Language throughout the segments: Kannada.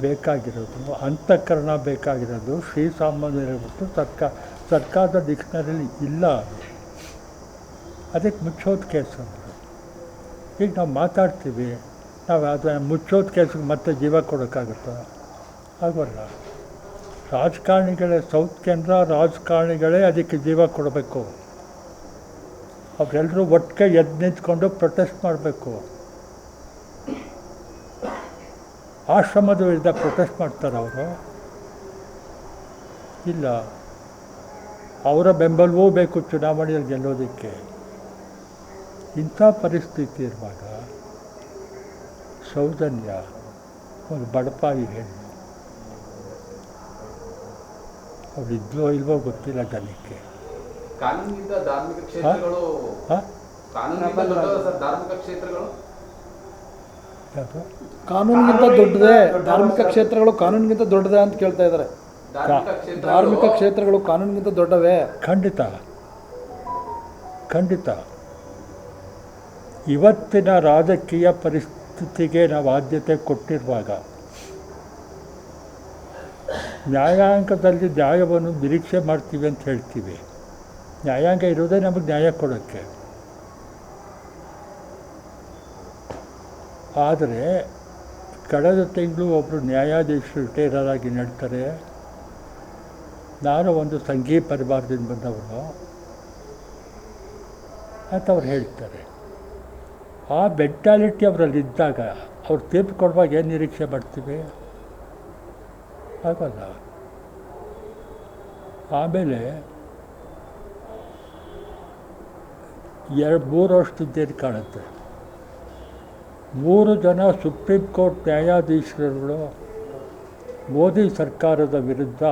ಬೇಕಾಗಿರೋದು ಅಂತಃಕರಣ ಬೇಕಾಗಿರೋದು ಶ್ರೀಸಾಮಾನ್ಯರು ಬಿಟ್ಟು ಸರ್ಕಾರ ಸರ್ಕಾರದ ಡಿಕ್ಷನರಿಲಿ ಇಲ್ಲ. ಅದಕ್ಕೆ ಮುಚ್ಚೋದು ಕೇಸ್ ಅಂದರು. ಈಗ ನಾವು ಮಾತಾಡ್ತೀವಿ, ನಾವು ಅದನ್ನು ಮುಚ್ಚೋದು ಕೇಸಿಗೆ ಮತ್ತೆ ಜೀವ ಕೊಡೋಕ್ಕಾಗುತ್ತಾ? ಆಗೋಲ್ಲ. ರಾಜಕಾರಣಿಗಳೇ, ಸೌತ್ ಕೇಂದ್ರ ರಾಜಕಾರಣಿಗಳೇ ಅದಕ್ಕೆ ಜೀವ ಕೊಡಬೇಕು. ಅವರೆಲ್ಲರೂ ಒಟ್ಟಿಗೆ ಎದ್ದು ನಿಂತ್ಕೊಂಡು ಪ್ರೊಟೆಸ್ಟ್ ಮಾಡಬೇಕು. ಆಶ್ರಮದ ವಿರುದ್ಧ ಪ್ರೊಟೆಸ್ಟ್ ಮಾಡ್ತಾರೆ ಅವರು ಇಲ್ಲ. ಅವರ ಬೆಂಬಲವೂ ಬೇಕು ಚುನಾವಣೆಯಲ್ಲಿ ಗೆಲ್ಲೋದಕ್ಕೆ. ಇಂಥ ಪರಿಸ್ಥಿತಿ ಇರುವಾಗ ಸೌಜನ್ಯ ಒಂದು ಬಡಪಾಯಿ ಹೆಣ್ಣು ಅವಳಿದ್ಲೋ ಇಲ್ವೋ ಗೊತ್ತಿಲ್ಲ ಜನಕ್ಕೆ. ಧಾರ್ಮಿಕ ಕ್ಷೇತ್ರಗಳು ಕಾನೂನಿಗಿಂತ ದೊಡ್ಡದೇ ಧಾರ್ಮಿಕ ಕ್ಷೇತ್ರಗಳು ಕಾನೂನಿಗಿಂತ ದೊಡ್ಡದೇ ಅಂತ ಕೇಳ್ತಾ ಇದ್ದಾರೆ. ಧಾರ್ಮಿಕ ಕ್ಷೇತ್ರಗಳು ಕಾನೂನಿಗಿಂತ ದೊಡ್ಡವೇ? ಖಂಡಿತ. ಖಂಡಿತ. ಇವತ್ತಿನ ರಾಜಕೀಯ ಪರಿಸ್ಥಿತಿಗೆ ನಾವು ಆದ್ಯತೆ ಕೊಟ್ಟಿರುವಾಗ ನ್ಯಾಯಾಂಗದಲ್ಲಿ ನ್ಯಾಯವನ್ನು ನಿರೀಕ್ಷೆ ಮಾಡ್ತೀವಿ ಅಂತ ಹೇಳ್ತೀವಿ. ನ್ಯಾಯಾಂಗ ಇರೋದೇ ನಮಗೆ ನ್ಯಾಯ ಕೊಡೋಕ್ಕೆ. ಆದರೆ ಕಳೆದ ತಿಂಗಳು ಒಬ್ಬರು ನ್ಯಾಯಾಧೀಶರು ರಿಟೈರ್ ಆಗಿ ನಡ್ತಾರೆ. ನಾನು ಒಂದು ಸಂಘೀಯ ಪರಿವಾರದಿಂದ ಬಂದವರು ಅಂತ ಅವ್ರು ಹೇಳ್ತಾರೆ. ಆ ಮೆಂಟಾಲಿಟಿ ಅವರಲ್ಲಿ ಇದ್ದಾಗ ಅವ್ರು ತೀರ್ಪು ಕೊಡುವಾಗ ಏನು ನಿರೀಕ್ಷೆ ಮಾಡ್ತೀವಿ? ಆಗೋಲ್ಲ ಆಮೇಲೆ ಎರಡು ಮೂರು ವರ್ಷದಿದ್ದೇನು ಕಾಣುತ್ತೆ? ಮೂರು ಜನ ಸುಪ್ರೀಂ ಕೋರ್ಟ್ ನ್ಯಾಯಾಧೀಶರುಗಳು ಮೋದಿ ಸರ್ಕಾರದ ವಿರುದ್ಧ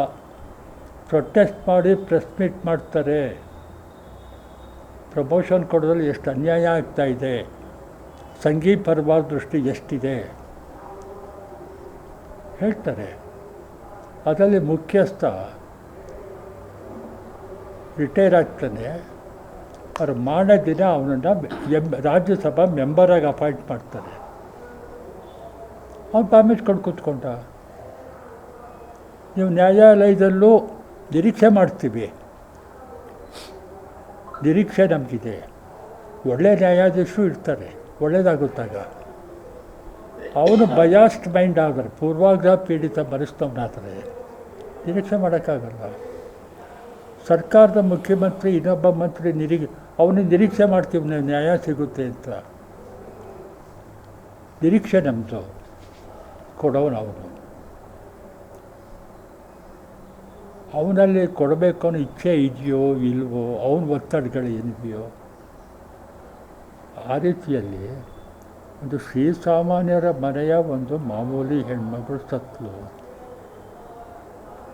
ಪ್ರೊಟೆಸ್ಟ್ ಮಾಡಿ ಪ್ರೆಸ್ ಮೀಟ್ ಮಾಡ್ತಾರೆ. ಪ್ರಮೋಷನ್ ಕೊಡೋದ್ರಲ್ಲಿ ಎಷ್ಟು ಅನ್ಯಾಯ ಆಗ್ತಾ ಇದೆ. ಸಂಘೀ ಪರವಾರ ದೃಷ್ಟಿ ಎಷ್ಟಿದೆ? ಹೇಳ್ತಾರೆ. ಅದರಲ್ಲಿ ಮುಖ್ಯಸ್ಥ ರಿಟೈರ್ ಆಗ್ತಾನೆ. ಅವ್ರು ಮಾಡೋ ದಿನ ಅವನನ್ನು ಎಂ, ರಾಜ್ಯಸಭಾ ಮೆಂಬರಾಗಿ ಅಪಾಯಿಂಟ್ ಮಾಡ್ತಾರೆ. ಅವ್ನು ಪಾಮಿಟ್ಕೊಂಡು ಕೂತ್ಕೊಂಡ. ನೀವು ನ್ಯಾಯಾಲಯದಲ್ಲೂ ನಿರೀಕ್ಷೆ ಮಾಡ್ತೀವಿ. ನಿರೀಕ್ಷೆ ನಮಗಿದೆ. ಒಳ್ಳೆ ನ್ಯಾಯಾಧೀಶರು ಇರ್ತಾರೆ. ಒಳ್ಳೆಯದಾಗುತ್ತಾಗ ಅವನು ಬಯಾಸ್ಟ್ ಮೈಂಡ್ ಆದರೆ, ಪೂರ್ವಾಗ್ರಹ ಪೀಡಿತ ಬರೆಸ್ತವನಾದರೆ ನಿರೀಕ್ಷೆ ಮಾಡೋಕ್ಕಾಗಲ್ಲ. ಸರ್ಕಾರದ ಮುಖ್ಯಮಂತ್ರಿ, ಇನ್ನೊಬ್ಬ ಮಂತ್ರಿ ನಿರೀ ಅವನಿಗೆ ನಿರೀಕ್ಷೆ ಮಾಡ್ತೀವಿ ನ್ಯಾಯ ಸಿಗುತ್ತೆ ಅಂತ. ನಿರೀಕ್ಷೆ ನಮ್ಮದು ಕೊಡೋನು ಅವನು. ಅವನಲ್ಲಿ ಕೊಡಬೇಕು ಅನ್ನೋ ಇಚ್ಛೆ ಇದೆಯೋ ಇಲ್ವೋ, ಅವನ ಒತ್ತಡಗಳು ಏನಿದೆಯೋ, ಆ ರೀತಿಯಲ್ಲಿ ಒಂದು ಶ್ರೀಸಾಮಾನ್ಯರ ಮನೆಯ ಒಂದು ಮಾಮೂಲಿ ಹೆಣ್ಮಗಳು ಸತ್ಲು.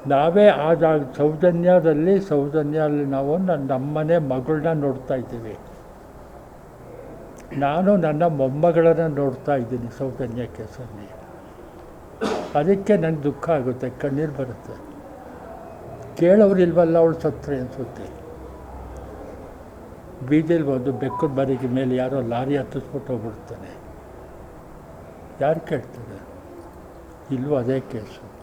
ನಾವೇ ಆ ಜಾಗ ಸೌಜನ್ಯದಲ್ಲಿ ಸೌಜನ್ಯದಲ್ಲಿ ನಾವು ನನ್ನ ನಮ್ಮನೆ ಮಗಳನ್ನ ನೋಡ್ತಾ ಇದ್ದೀವಿ. ನಾನು ನನ್ನ ಮೊಮ್ಮಗಳನ್ನು ನೋಡ್ತಾ ಇದ್ದೀನಿ ಸೌಜನ್ಯ ಕೇಸಲ್ಲಿ. ಅದಕ್ಕೆ ನನಗೆ ದುಃಖ ಆಗುತ್ತೆ, ಕಣ್ಣೀರು ಬರುತ್ತೆ. ಕೇಳೋರಿಲ್ವಲ್ಲ ಅವಳು ಸತ್ರೆ ಅನಿಸುತ್ತೆ. ಬೀದಿಲಿ ಬಂದು ಬೆಕ್ಕದ ಬರಿಗೆ ಮೇಲೆ ಯಾರೋ ಲಾರಿ ಹತ್ತಿಸ್ಬಿಟ್ಟು ಹೋಗ್ಬಿಡ್ತಾನೆ. ಯಾರು ಕೇಳ್ತಾರೆ? ಇಲ್ವೋ ಅದೇ ಕೇಸು.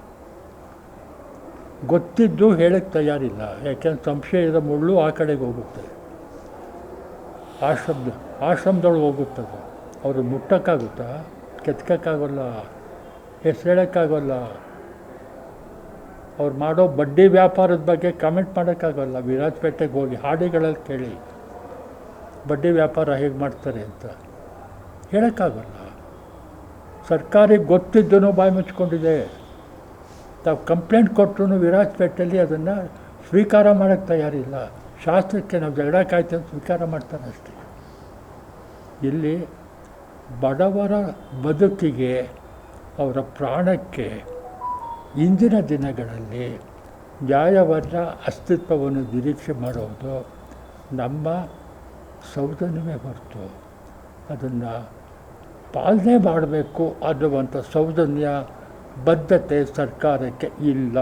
ಗೊತ್ತಿದ್ದು ಹೇಳಕ್ಕೆ ತಯಾರಿಲ್ಲ. ಯಾಕೆಂದ್ರೆ ಸಂಶಯದ ಮುಳ್ಳು ಆ ಕಡೆಗೆ ಹೋಗುತ್ತೆ. ಆಶ್ರಮದ ಆಶ್ರಮದೊಳಗೆ ಹೋಗುತ್ತದೆ. ಅವರು ಮುಟ್ಟಕ್ಕಾಗುತ್ತಾ? ಕೆತ್ಕೋಕ್ಕಾಗಲ್ಲ? ಹೆಸರು ಹೇಳೋಕ್ಕಾಗಲ್ಲ? ಅವ್ರು ಮಾಡೋ ಬಡ್ಡಿ ವ್ಯಾಪಾರದ ಬಗ್ಗೆ ಕಮೆಂಟ್ ಮಾಡೋಕ್ಕಾಗಲ್ಲ. ವಿರಾಜಪೇಟೆಗೆ ಹೋಗಿ ಹಾಡಿಗಳಲ್ಲಿ ಕೇಳಿ. ಬಡ್ಡಿ ವ್ಯಾಪಾರ ಹೇಗೆ ಮಾಡ್ತಾರೆ ಅಂತ. ಹೇಳೋಕ್ಕಾಗಲ್ಲ. ಸರ್ಕಾರಿಗೆ ಗೊತ್ತಿದ್ದೂ ಬಾಯಿ ಮುಚ್ಕೊಂಡಿದೆ ತಾವು ಕಂಪ್ಲೇಂಟ್ ಕೊಟ್ಟರು ವಿರಾಜಪೇಟೆಯಲ್ಲಿ ಅದನ್ನು ಸ್ವೀಕಾರ ಮಾಡೋಕ್ಕೆ ತಯಾರಿಲ್ಲ. ಶಾಸ್ತ್ರಕ್ಕೆ ನಾವು ಜಗಳ ಕಾಯ್ತು ಅಂತ ಸ್ವೀಕಾರ ಮಾಡ್ತಾನೆ ಅಷ್ಟೇ. ಇಲ್ಲಿ ಬಡವರ ಬದುಕಿಗೆ, ಅವರ ಪ್ರಾಣಕ್ಕೆ ಇಂದಿನ ದಿನಗಳಲ್ಲಿ ನ್ಯಾಯವನ್ನು, ಅಸ್ತಿತ್ವವನ್ನು ನಿರೀಕ್ಷೆ ಮಾಡೋದು ನಮ್ಮ ಸೌಜನ್ಯವೇ ಹೊರತು. ಅದನ್ನು ಪಾಲನೆ ಮಾಡಬೇಕು ಅನ್ನುವಂಥ ಸೌಜನ್ಯ ಬದ್ಧತೆ ಸರ್ಕಾರಕ್ಕೆ ಇಲ್ಲ.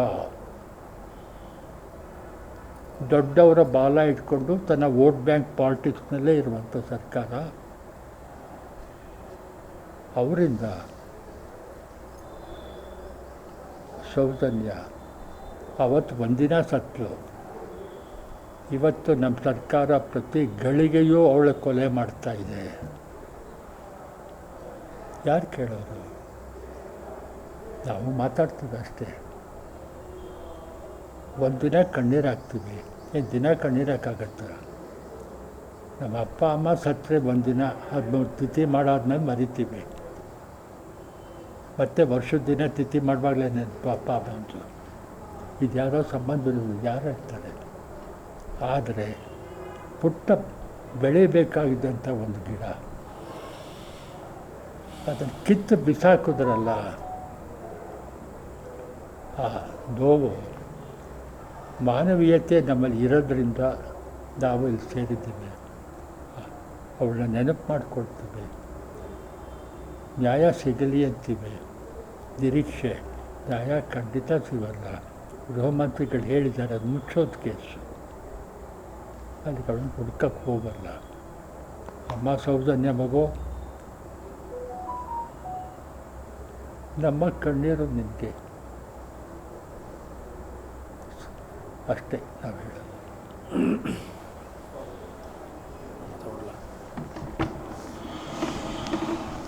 ದೊಡ್ಡವರ ಬಾಲ ಇಟ್ಕೊಂಡು ತನ್ನ ವೋಟ್ ಬ್ಯಾಂಕ್ ಪಾಲಿಟಿಕ್ಸ್ನಲ್ಲೇ ಇರುವಂಥ ಸರ್ಕಾರ. ಅವರಿಂದ ಸೌಜನ್ಯ ಅವತ್ತು ಒಂದಿನ ಸತ್ಲು ಇವತ್ತು ನಮ್ಮ ಸರ್ಕಾರ ಪ್ರತಿ ಗಳಿಗೆಯೂ ಅವಳ ಕೊಲೆ ಮಾಡ್ತಾ ಇದೆ. ಯಾರು ಕೇಳೋರು? ನಾವು ಮಾತಾಡ್ತೀವಿ ಅಷ್ಟೇ ಒಂದಿನ ಕಣ್ಣೀರು ಹಾಕ್ತೀವಿ ಏನು ದಿನ ಕಣ್ಣೀರು ನಮ್ಮ ಅಪ್ಪ, ಅಮ್ಮ ಸತ್ತರೆ ಒಂದಿನ ಅದು ತಿಥಿ ಮಾಡಾದ್ಮೇಲೆ ಮರಿತೀವಿ. ಮತ್ತು ವರ್ಷದ ದಿನ ತಿಥಿ ಮಾಡುವಾಗಲೇ ನೆನಪು ಅಪ್ಪ ಬಂತು ಇದು ಯಾರೋ ಸಂಬಂಧವಿಲ್ಲ ಯಾರು ಇರ್ತಾರೆ. ಆದರೆ ಪುಟ್ಟ ಬೆಳಿಬೇಕಾಗಿದ್ದಂಥ ಒಂದು ಗಿಡ. ಅದನ್ನು ಕಿತ್ತು ಬಿಸಾಕಿದ್ರಲ್ಲ ಆ ನೋವು ಮಾನವೀಯತೆ ನಮ್ಮಲ್ಲಿ ಇರೋದ್ರಿಂದ ನಾವು ಇಲ್ಲಿ ಸೇರಿದ್ದೀವಿ. ಅವಳನ್ನ ನೆನಪು ಮಾಡಿಕೊಳ್ತೀವಿ. ನ್ಯಾಯ ಸಿಗಲಿ ಅಂತೀವಿ. ನಿರೀಕ್ಷೆ. ನ್ಯಾಯ ಖಂಡಿತ ಸಿಗಲ್ಲ. ಗೃಹಮಂತ್ರಿಗಳು ಹೇಳಿದ್ದಾರೆ, ಅದು ಮುಚ್ಚೋದು ಕೇಸು. ಅದಕ್ಕೆ ಅವಳನ್ನ ಹುಡ್ಕಕ್ಕೆ ಹೋಗಲ್ಲ. ಅಮ್ಮ ಸೌಜನ್ಯ ಮಗು. ನಮ್ಮ ಕಣ್ಣೀರು ನಿನಗೆ. ಅಷ್ಟೇ ನಾವು ಹೇಳೋದು